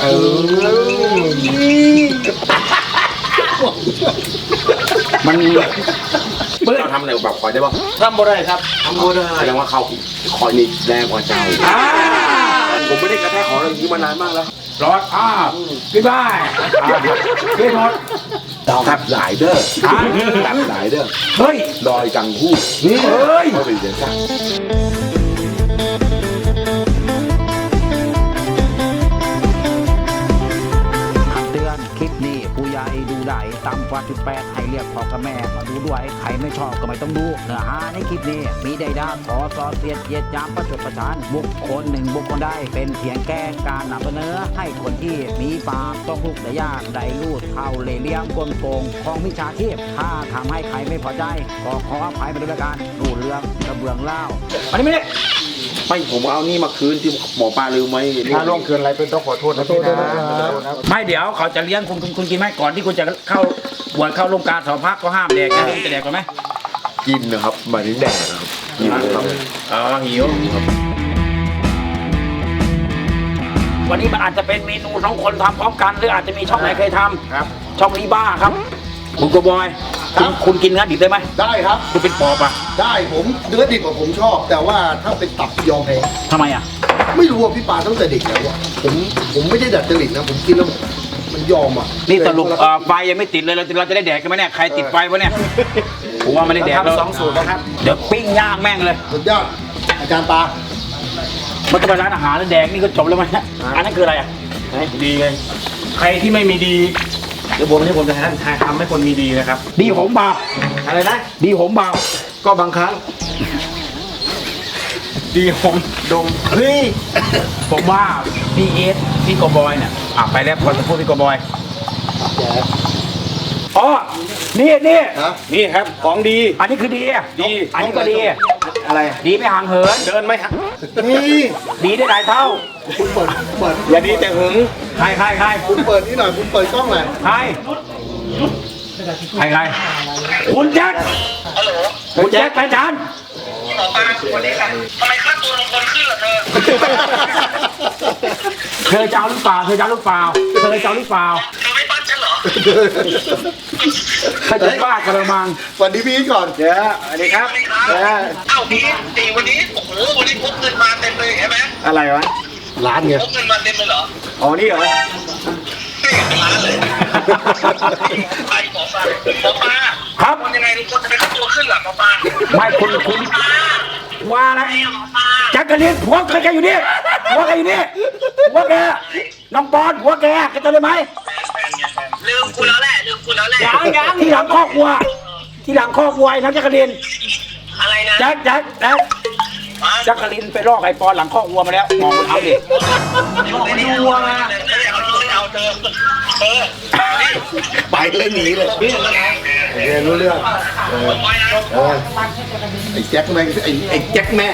เออมันเราทำอะไรแบบคอยได้ป่ะทำบ่ได้ครับทำไม่ได้แสดงว่าเขาคอยนี่แรงกว่าเจ้าอ่าผมไม่ได้กระแทกของอะไรอย่างนี้มานานมากแล้วรอดอ่าพี่บ้ายอ่าพี่หมดตับหลายเด้ออ่าตับหลายเด้อเฮ้ยดอยกังคู่นี่เฮ้ยเขาเป็นเสียงสั่ง ต่ำกว่า18ให้เรียกพ่อกับแม่มาดูด้วยใครไม่ชอบก็ไม่ต้องดูเนื้อหาในคลิปนี้ มีใดด้าขอซอเสียดเยียดยามประจดประจานบุคคลหนึ่งบุคคลได้เป็นเพียงแก้การนำเสนอให้คนที่มีปากต้องลุกได้ยากได้รูดเข้าเล่เหลี่ยมกลโกงของมิจฉาชีพถ้าทำให้ใครไม่พอใจก็ขออภัยไปด้วยลกันรูเรื่องกระเบื้องเล่าอันนี้ไม่ได้ ไม่ผมเอานี่มาคืนที่หมอปลาลืมไว้ถ้าล่วงเกินอะไรเป็นต้องขอโทษนะพี่นะไม่เดี๋ยวเขาจะเลี้ยงคุณคุณคุณกินไหมก่อนที่คุณจะเข้าบวชเข้าร่วมการสอบพักก็ห้ามแดกนะคุณจะแดกก่อนไหมกินนะครับหมายถึงแดดนะครับกินนะครับอ๋อหิววันนี้มันอาจจะเป็นเมนูสองคนทำพร้อมกัน หรืออาจจะมีช่องไหนเคยทำครับ ช่องลีบ้าครับคุณโกบอย คุณคุณกินเนื้อดิบได้ไหมได้ครับ คุณเป็นปอบอะได้ผมเนื้อดิบกับผมชอบ แต่ว่าถ้าเป็นตับยอมแพ้ทำไมอะไม่รู้ว่าพี่ปาตั้งแต่เด็กแล้วอะผมผมไม่ได้ดัดจริตนะ ผมกินแล้วมันยอมอะนี่สรุปเอ่อไฟยังไม่ติดเลยเราจะเราจะได้แดกกันไหมเนี่ยใครติดไฟวะเนี่ยผมว่าไม่ได้แดกแล้วทำสองสูตรนะครับ เดี๋ยวปิ้งย่างแม่งเลยสุดยอดอาจารย์ปามันจะไปร้านอาหารแล้วแดกนี่ก็จบแล้วมั้ยเนี่ยอันนั้นคืออะไรอะดีไง ใครที่ไม่มีดี เดี๋ยวผมให้ผมจะให้ทำให้คนมีดีนะครับ ดีผมบาปอะไรนะ ดีผมบาปก็บางครั้ง ดีผมดมเฮ้ยผมว่าพี่เอสพี่โกบอยเนี่ยอะไปแล้วพอจะพูดพี่โกบอยอ๋อนี่นี่ฮะนี่ครับ ของดี อันนี้คือดีอะดี อันนี้ก็ดี อะไรดีไม่ห่างเหิน เดินไหมฮะนี่ดีได้หลายเท่า คุณเปิดเปิดอย่าดีแต่หึงใครใครใครคุณเปิดนี่หน่อยคุณเปิดกล้องหน่อยใครใครใครคุณแจ็คคุณแจ็คแฟนฉันหมอปลาวันนี้ค่ะทำไมค่าตัวลงคนขึ้นล่ะเธอเธอจะเอาหรือเปล่าเธอจะเอาหรือเปล่าเธอจะเอาหรือเปล่า เธอไม่ปั้นฉันเหรอเธอจะบ้ากระมังสวัสดีพี่ก่อนเดี๋ยวสวัสดีครับสวัสดีครับเดี๋ยวอ้าวพี่ตีวันนี้โอ้โหวันนี้พกเงินมาเต็มเลยเห็นไหมอะไรวะร้านไงพกเงินมาเต็มเลยเหรออ๋อนี่เหรอไม่เห็นเป็นล้านเลยไปหมอปลาหมอปลาครับคนยังไงลุงพลจะไปค่าตัวขึ้นล่ะหมอปลาไม่คุณคุณหมอปลาว่าอะไรหมอปลาแจ็คกะลีนผัวใครแกอยู่นี่ผัวแกอยู่นี่ผัวแกน้องปอนผัวแกแกจำได้ไหม ลืมคุณแล้วแหละลืมคุณแล้วแหละยังยังที่หลังคอกวัว ที่หลังคอกวัวไอ้ทั้งแจ็คกะลีนอะไรนะแจ็คแจ็คแจ็คแจ็คกะลีนไปลอกไอ้ปอนหลังคอกวัวมาแล้วมองมันเอาดิไม่ดูวัวมาเอาดูเอาเธอเออไปเลยหนีเลยนี่อะไรเรียนรู้เรื่องปล่อยนะเออไอ้แจ็คแม่งไอ้ไอ้แจ็คแม่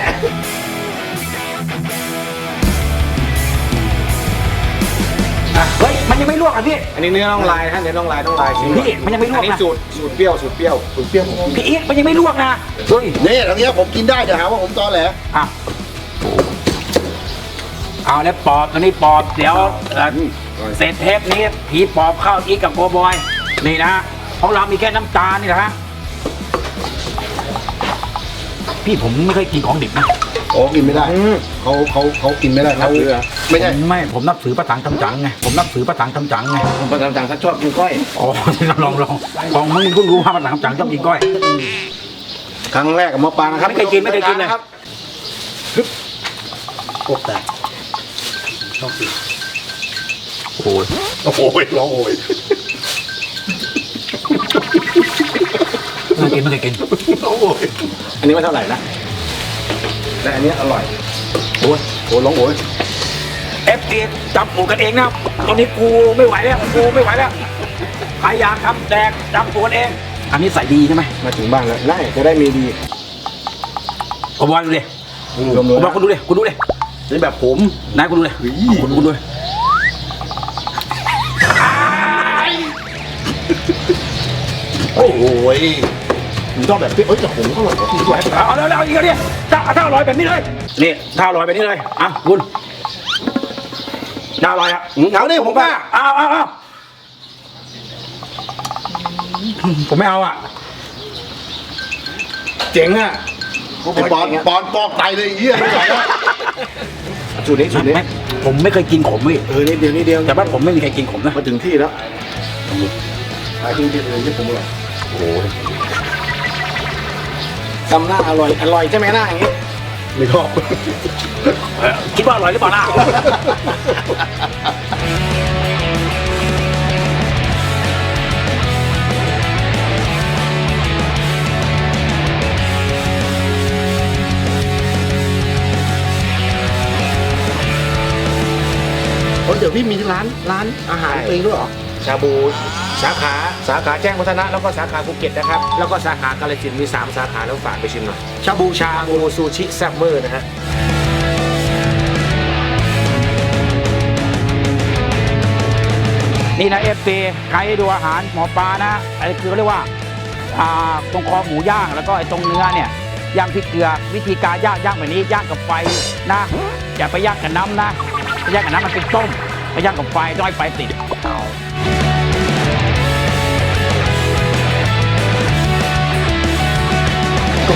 มันยังไม่ลวกอะพี่ อันนี้เนื้อน้องลายนะฮะเนื้อน้องลายน้องลายพี่มันยังไม่ลวกนะ อันนี้สูตรสูตรเปรี้ยวสูตรเปรี้ยวคุณเปรี้ยวผมพี่อีกมันยังไม่ลวกนะเฮ้ยเนี่ยตรงเนี้ยผมกินได้เดี๋ยวหาว่าผมตอแหลอะเอาแล้วปอบตัวนี้ปอบเดี๋ยวเอ่อเสร็จเทปนี้ผีปอบเข้าอีกกับโกบอยนี่นะของเรามีแค่น้ำตาลนี่นะฮะพี่ผมไม่เคยกินของดิบนะ โอ้กินไม่ได้เขาเขาเขากินไม่ได้เขาไม่ใช่ผมไม่ผมนับถือพระถังทำจังไงผมนับถือพระถังทำจังไงผมประจำจังถ้าชอบกินก้อยอ๋อลองลองของมึงเพิ่งรู้ว่าพระถังทำจังชอบกินก้อยครั้งแรกกับหมอปลานะครับไม่เคยกินไม่เคยกินเลยครับพวกแต่โอ้ยโอ้โหร้องโอยไม่เคยกินไม่เคยกิน ร้องโอยอันนี้ไม่เท่าไหร่นะ แต่อันนี้อร่อยโอ้ยโอ้ร้องโอยเอฟซีจับหมูกันเองนะตอนนี้กูไม่ไหวแล้วกูไม่ไหวแล้วใครอยากทำแดกจับหมูกันเอง อันนี้ใส่ดีใช่ไหมมาถึงบ้านแล้วได้จะได้มีดีผมบอกดูเลยรวมผมบอกคุณดูเลยคุณดูเลยนี่แบบผมนายคุณดูเลยคุณคุณดูเลยโอ้โห ผมชอบแบบพี่เอ้ยแต่ผมก็อร่อยกว่าพี่ด้วยเอาเอาแล้วเอาอีกแล้วเนี่ยถ้าถ้าอร่อยแบบนี้เลยนี่ถ้าอร่อยแบบนี้เลยอะคุณจะอร่อยอะเอาดิผมว่าเอาเอาเอาผมไม่เอาอะ เจ๋งอะไอ้ปอนปอนปอกไตเลยไอ้เหี้ยไม่ไหวแล้วจุดนี้จุดนี้ผมไม่เคยกินขมเว้ยเออนิดเดียวนิดเดียวแต่ว่านผมไม่มีใครกินขมนะมาถึงที่แล้ว หาที่ที่อื่นที่ผมอร่อย ทำหน้าอร่อย อร่อยใช่ไหมหน้าอย่างงี้ ไม่ชอบคิดว่าอร่อยหรือเปล่าล่ะเดี๋ยวพี่มีร้านร้านอาหารเองด้วยเหรอ ชาบู สาขาสาขาแจ้งวัฒนะแล้วก็สาขาภูเก็ตนะครับแล้วก็สาขากาฬสินธุ์มี 3 สาขาแล้วฝากไปชิมหน่อยชาบูชาบูซูชิแซ่บเวอร์นะฮะนี่นะเอฟซีใครดูอาหารหมอปลานะไอ้คือเขาเรียกว่าอ่าตรงคอหมูย่างแล้วก็ไอ้ตรงเนื้อเนี่ยย่างพริกเกลือวิธีการย่างย่างแบบนี้ย่างกับไฟนะอย่าไปย่างกับน้ำนะไปย่างกับน้ำมันเป็นต้มไปย่างกับไฟต้องให้ไฟติด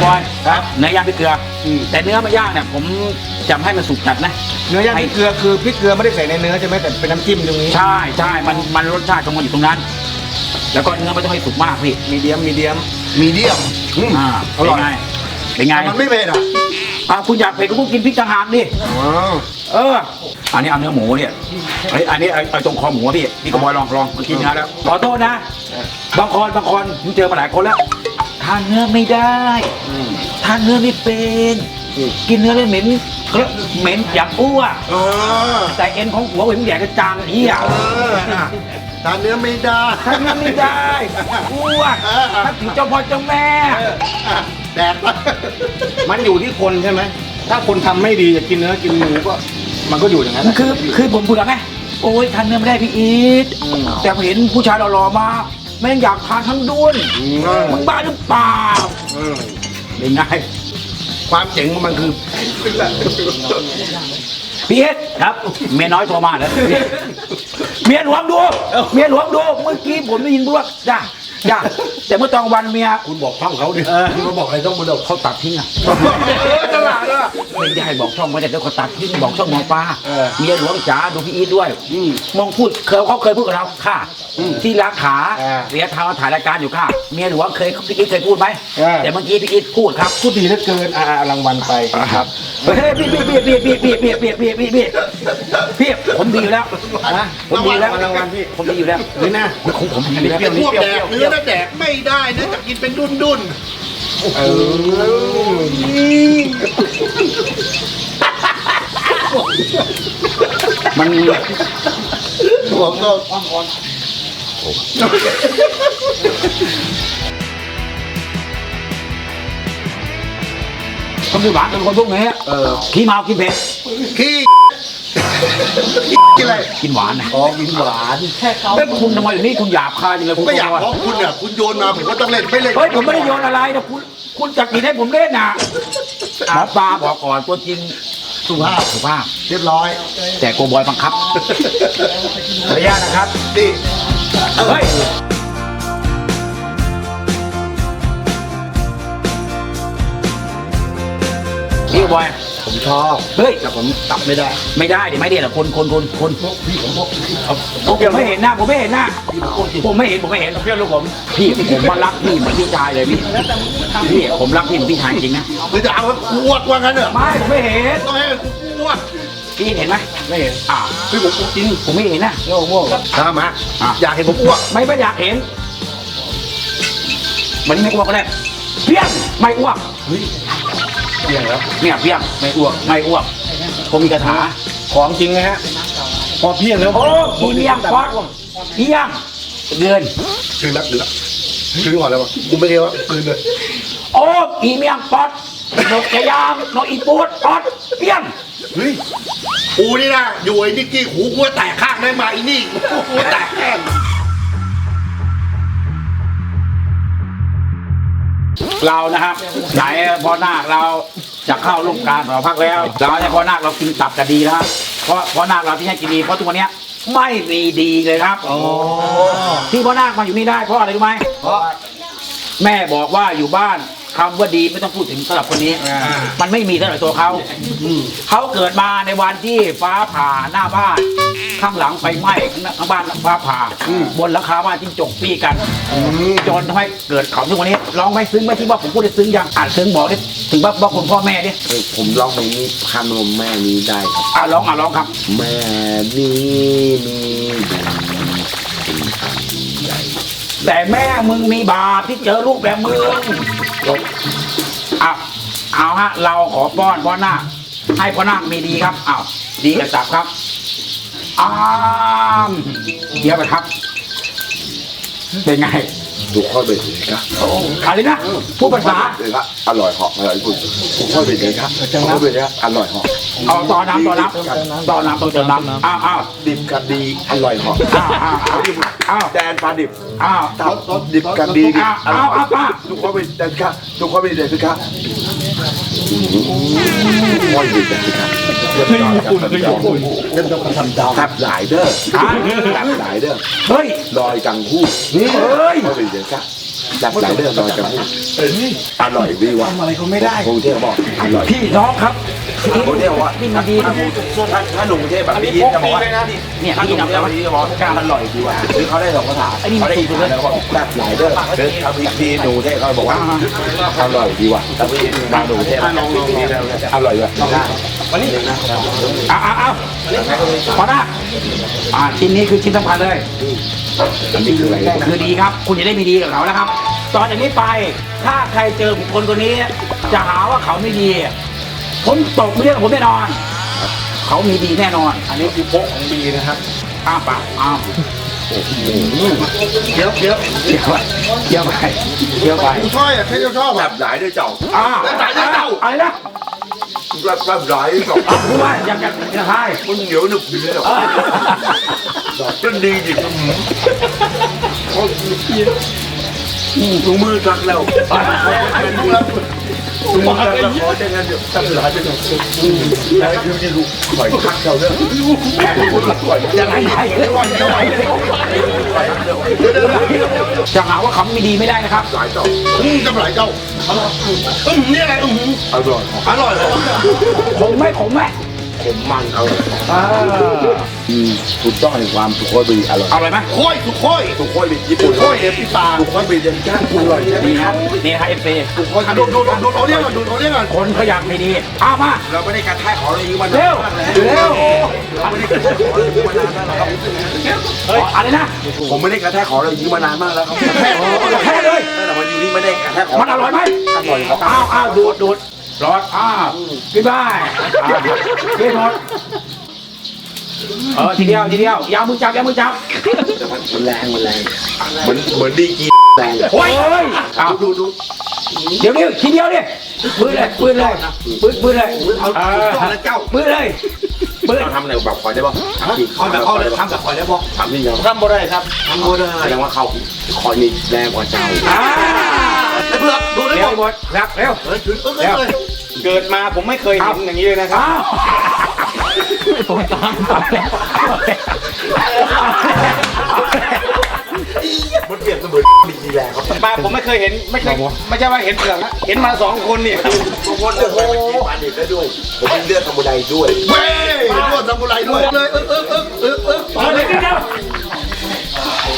บอยครับเนื้อย่างพริกเกลืออแต่เนื้อมาย่างเนี่ยผมจะให้มันสุกจัดนะเนื้อย่างพริกเกลือคือพริกเกลือไม่ได้ใส่ในเนื้อใช่ไหมแต่เป็นน้ำจิ้มตรงนี้ใช่ใช่มันมันรสชาติของมันอยู่ตรงนั้น แล้วก็เนื้อไม่ต้องให้สุกมากพี่มีเดียมมีเดียม มีเดียมอ่าอร่อยเป็นไงเป็นไงแต่มันไม่เผ็ดอะอ่าคุณอยากเผ็ดก็ต้องกินพริกต่างหากดิ ว้าวเออ อันนี้เอาเนื้อหมูเนี่ยไอยอันนี้เอาเอาตรงคอหมูอะพี่ พี่กบอยลองลองมากินนะแล้ว ขอโทษนะ บางคนบางคนผมเจอมาหลายคนแล้ว ทานเนื้อไม่ได้ทานเนื้อไม่เป็นกินเนื้อแล้วเหม็นเหม็นอยากอ้วกเออแต่เอ็นของหัวผมอยากจะจางเหี้ย เอออะทานเนื้อไม่ได้ทานเนื้อไม่ได้อ้วกถ้าถึงเจ้าพ่อเจ้าแม่ อะแดกไป มันอยู่ที่คนใช่ไหม ถ้าคนทำไม่ดีจะกินเนื้อกินหมูก็ มันก็อยู่อย่างนั้นแหละคือ คือผมพูดแล้วไง โอ้ยทานเนื้อไม่ได้พี่อีทแต่พอเห็นผู้ชายหล่อๆมา แม่งอยากทานทั้งด้วนมึงบ้าหรือเปล่าเป็นไงความเจ๋งของมันคือพี่เอสครับ เมียน้อยโทรมาเหรอเมียหลวงดู เมียหลวงดู เมื่อกี้ผมได้ยินด้วยจ้า จ้าแต่เมื่อตอนวันเมีย คุณบอกช่องเขาดิคุณมาบอกอะไรต้องมาบอกเขาตัดทิ้งอะตลาดอะไม่ได้บอกช่องไม่ได้เดี๋ยวเขาตัดทิ้งบอกช่องหมอปลาเมียหลวงจ๋าดูพี่อีทด้วยมองพูดเคยเขาเคยพูดกับเราค่ะที่ราขาเสียทางถ่ายรายการอยู่ค่ะ เมียหลวงเคยพี่อีทเคยพูดไหมแต่เมื่อกี้พี่อีทพูดครับ พูดดีเหลือเกินอ่ารางวัลไปครับเฮ้ยพี่พี่พี่พี่พี่พี่พี่พี่พี่พี่พี่พี่ผมดีอยู่แล้วนะผมดีอยู่แล้วรางวัลพี่ผมดีอยู่แล้วนี่นะผมผมดีอยู่แล้วไอ้พวกแดกเนื้อนะแดกไม่ได้นะจะกินเป็นดุนดุนเออมันผมก็คนที่หวานเป็นคนพวกนี้เออขี้เมากินเผ็ดขี้ กินอะไรกินหวานนะอ๋อกินหวานแล้วคุณทำไมอย่างนี้คุณหยาบคายจังเลยผมก็อยากเพราะคุณเนี่ยคุณโยนมาผมก็ต้องเล่นไม่เล่นเฮ้ยผมไม่ได้โยนอะไรนะคุณคุณจะกินให้ผมเล่นนะหมอปลาบอกก่อนตัวจริงสุภาพสุภาพเรียบร้อย แต่โกบอยบังคับขออนุญาตนะครับนี่เฮ้ย พี่บอยผมชอบเฮ้ยแต่ผมตับไม่ได้ไม่ได้เดี๋ยวไม่ได้หรอกคนคนคนคนพี่ผมบอกผมไม่เห็นหน้าผมไม่เห็นหน้าผมไม่เห็นผมไม่เห็นเพื่อนลูกผมพี่ผมมารักพี่เหมือนพี่ชายเลยพี่พี่ผมรักพี่เหมือนพี่ชายจริงนะหรือจะเอาให้กูอ้วกว่างั้นเหรอไม่ผมไม่เห็นต้องให้กูอ้วกพี่เห็นไหมไม่เห็นอ่าพี่ผมจริงผมไม่เห็นนะโง่โง่ตามมาอะอยากเห็นผมอ้วกไม่ไม่อยากเห็นวันนี้ไม่อ้วกก็ได้เพี้ยงไม่อ้วกเกี่ย งแล้วเนี่ยเพี้ยงไม่อ้วกไม่อ้วกผมมีคาถาของจริงนะฮะพอเพี้ยงแล้วโอ้พี่เลี้ยงฟอดเพี้ยงเงินคืนละคืนละคืนก่อนแล้ววะกูไม่เกี่ยวคืนเลยโอ้อีเมียงปอดนกกระยางนกอีปูดปอดเปี้ยงเฮ้ยกูนี่นะอยู่ไอ้นิกกี้หูกูแตกข้างได้มาไอ้นี่กูแตกข้าง เรานะครับไหนพอนาคเราจะเข้าร่วมการสอพักแล้วเราให้พอนาคเรากินตับกันดีแล้วเพราะพอนาคเราที่ให้กินดีเพราะทุกวันเนี้ยไม่มีดีเลยครับที่พ่อนาคมาอยู่นี่ได้เพราะอะไรรู้ไหมเพราะแม่บอกว่าอยู่บ้าน คำว่าดีไม่ต้องพูดถึงสำหรับคนนี้มันไม่มีสำหรับตัวเขาเขาเกิดมาในวันที่ฟ้าผ่าหน้าบ้าน ข้างหลังไฟไหม้ข้างบ้านฟ้าผ่า บนหลังคาบ้านจิ้งจกปี้กันจนทำให้เกิดเขาทุกวันนี้ร้องไม่ซึ้งไม่ที่ว่าผมพูดได้ซึ้งยังอ่านซึ้งบอกดิถึงว่าบอกคุณพ่อแม่ดิเออผมร้องเพลงนี้คำนมแม่นี้ได้ครับ อ่าร้องอ่าร้องครับ แม่นี้มีบุญแต่แม่มึงมีบาปที่เจอลูกแบบมึง จบอะเอาฮะ เราขอป้อนพ่อนาคให้พ่อนาคมีดีครับเอาดีกับจับครับอ้ามเดี๋ยวไปครับ เป็นไง ทุกข้อเป็นเลยครับอะไรนะพูดภาษาเลยครับอร่อยเหาะอร่อยคุณทุกข้อเป็นเลยครับทุกข้อเป็นเลยครับอร่อยเหาะเอาต่อน้ำต่อน้ำต่อน้ำต้องเติมน้ำอ้าวอ้าวดิบกันดีอร่อยเหาะอ้าวอ้าวอ้าวอ้าวแดนปลาดิบอ้าวตับดิบกันดีนี่อ้าวอ้าวอ้าวป้าทุกข้อเป็นเลยครับทุกข้อเป็นเลยครับข้อเป็นเลยครับเรียบร้อยครับท่านผู้ชมเล่นต้องทำดาวตับหลายเด้ออะตับหลายเด้อเฮ้ย ลอยกังคู่เฮ้ยข้อเป็นเลยครับตับหลายเด้อลอยกังคู่อร่อยดีว่ะทำอะไรเขาไม่ได้คงเทพบอกอร่อยพี่น้องครับคงเทพบอกว่าพี่มาดีนะถ้าถ้าหนุ่มกรุงเทพแบบพี่ยิ้มจะบอกว่าเนี่ยพี่น้องแล้แล้วววันนี้จะบอกการอร่อยดีว่ะคือเขาได้สองภาษาไอ้นี่มันเขาได้ถูอีกกเลยแล้วก็แบบหลายเด้อคือทำอีกทีหนูเทพเขาบอกว่าอร่อยดีว่ะแต่พี่มาหนูเทพอร่อยว่ะ อ้าวอ้าวอ้าวพอนะอ่าชิ้นนี้คือชิ้นสำคัญเลยอันนี้คืออะไรคือดีครับ คุณจะได้มีดีกับเขานะครับ ตอนจากนี้ไปถ้าใครเจอบุคคลคนนี้ จะหาว่าเขาไม่ดี ผมตกเรื่องผมแน่นอน เขามีดีแน่นอน อันนี้คือพกของดีนะครับอ้าวปากอ้าวเดี๋ยวเดี๋ยวเกี่ยวไปเกี่ยวไปเกี่ยวไปกูชอบอะใครจะชอบแบอะบหลายด้วยเจ้าอ้าวอะไรนะ แบบแบบหลายด้วยเจ้าพูดว่าอยากจะจะให้มันเหนียวหนึบดีเลยก็ดีจริงถุงมือกักแล้วถุงมือกักแล้วขอแต่งงานเดี๋ยวตัดหลายไปหน่อยแล้วคือที่ลูกข่อยคักเจ้าเด้อข่อยจะไงให้ จะหาว่าเขาไม่ดีไม่ได้นะครับหลายเจ้าอืมจำหลายเจ้าอืมเนี่ยอะไรอืมอร่อยอร่อยเหรอผมไหม่ผมไหม ผมมันอร่อยอืมถูกต้องในความสุขค่อยบีอร่อยเอาเลยไหมค่อยสุกค่อยสุขค่อยบีญี่ปุ่นค่อยเอฟพิตาสุขค่อยบียังจ้างอร่อยนี่ครับนี่ครับเอฟซีอะดูดูดูดูเอาเรียกก่อนดูเอาเรียกก่อนคนเขาอยากไม่ดีเอามา เราไม่ได้การแท้ขออะไรอีกวันเร็วเร็วเราไม่ได้การแท้ขออะไรอีกมานานมากแล้วครับเฮ้ยอะไรนะผมไม่ได้การแท้ขออะไรอีกมานานมากแล้วครับแค่เลยแต่วันนี้ไม่ได้การแท้ขอมันอร่อยไหมอร่อยครับอ้าวอ้าวดูดดูด ร้อนอ้าวกินได้อ้าวกินหมดเออทีเดียวทีเดียวยาวมือจับยาวมือจับมันแรงมันแรงเหมือนเหมือนดีกีแรงโอ้ยอ้าวดูดูเดี๋ยวนี้ทีเดียวดิปืนเลยปืนเลยปืนปืนเลยเอาเจ้าปืนเลยปืนเราทำอะไรแบบขอได้ป่ะเอาแบบเอาเลยทำแบบคอยได้ปะทำนี่ยังทำบ่ได้ครับทำก็ได้แสดงว่าเขาคอยนี่แรงกว่าเจ้าอ่าไอ้ เพื่อนดูได้เร็วปะหมดครับเร็วเฮ้ยถือเอ้ยเอ้ยเกิดมาผมไม่เคยเห็นอย่างนี้เลยนะครับอ้าวผมตามเอาเลยเอาเลยเอาเลยมันเปรียบเสมือนดีกีแรงครับมาผมไม่เคยเห็นไม่ใช่ไม่ใช่ว่าเห็นเปลือกนะเห็นมาสองคนเนี่ยทุกคนเลือกไปเป็นกีฬาเด็กได้ด้วยผมเป็นเลือดสมุไรด้วยเว้ยรวดซามูไรด้วยเลยเออเออเออเออเออเอาเลยนิดเดียว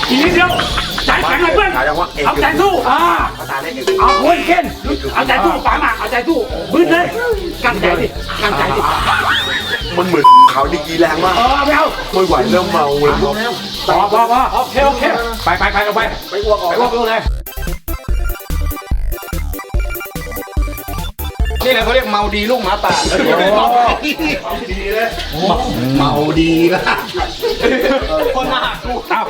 อีกนิดเดียวใจ แข็งเลยเพื่อนถามว่าเอกเอาใจสู้อ่าภาษาเล่นเอกเอาคนเก้นเอาใจสู้ฝังอะเอาใจสู้บึ้นเลยกันใจดิกันใจดิมันเหมือนเขาดีกีแรงมากเออไม่เอาไม่ไหวเริ่มเมาแล้วพอพอพอโอเคโอเคไปไปไปเอาไปไปอ้วกออกไปอ้วกเลยนี่แหละเขาเรียกเมาดีลูกหมาป่าเมาดีละคนมาหากูเอา